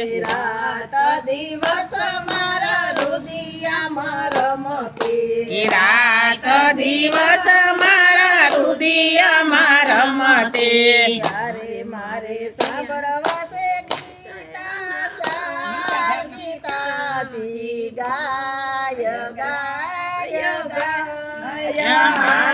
રાત દિવસ મારા રુદિયામાં રમતી રાત દિવસ મારા રુદિયામાં રમતે ત્યારે મારે સાંભળવા છે ગીતા સાર ગીતાજી ગાય ગાય ગાય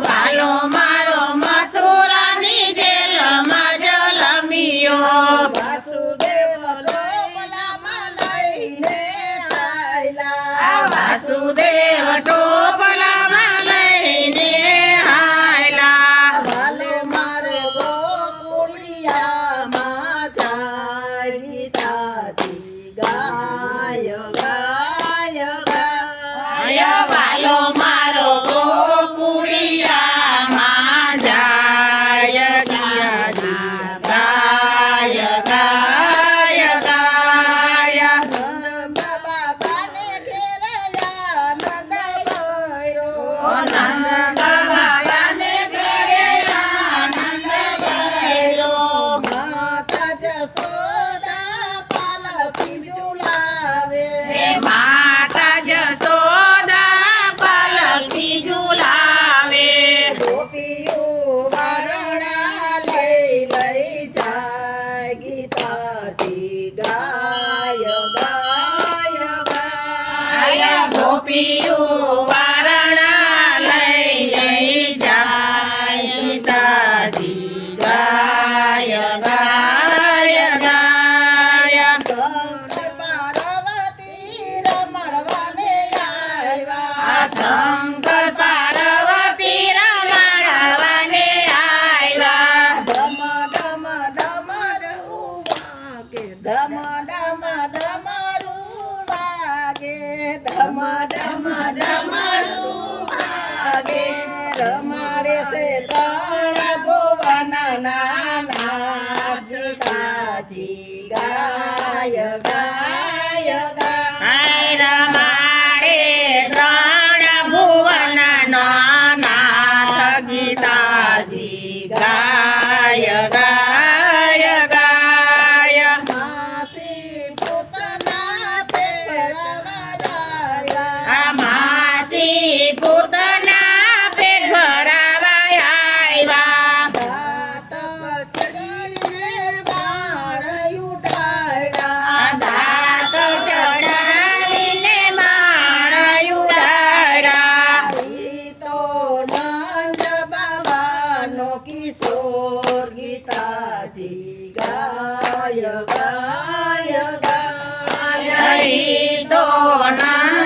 વાલો મારો મથુરાની જેલમાં જલમિયો વાસુદેવ ડોબલામાં લઈને આયલા. વાસુદેવ ગોપીઓ વારણા લઈ લઈ જાય ગીતાજી ગાય ગાય ગાય. પાર્વતી રમણવાને આવ્યા. શંકર પાર્વતી રમણવાને આવ્યા ડમ ડમ ડમ ડમ ડમ ડમ ડમરું વાગે નાના ગાય ગાય ગાય રમાડે ત્રણ ભુવન નાથ ગીતાજી ગાય ગાય ગાય ગાય તો ના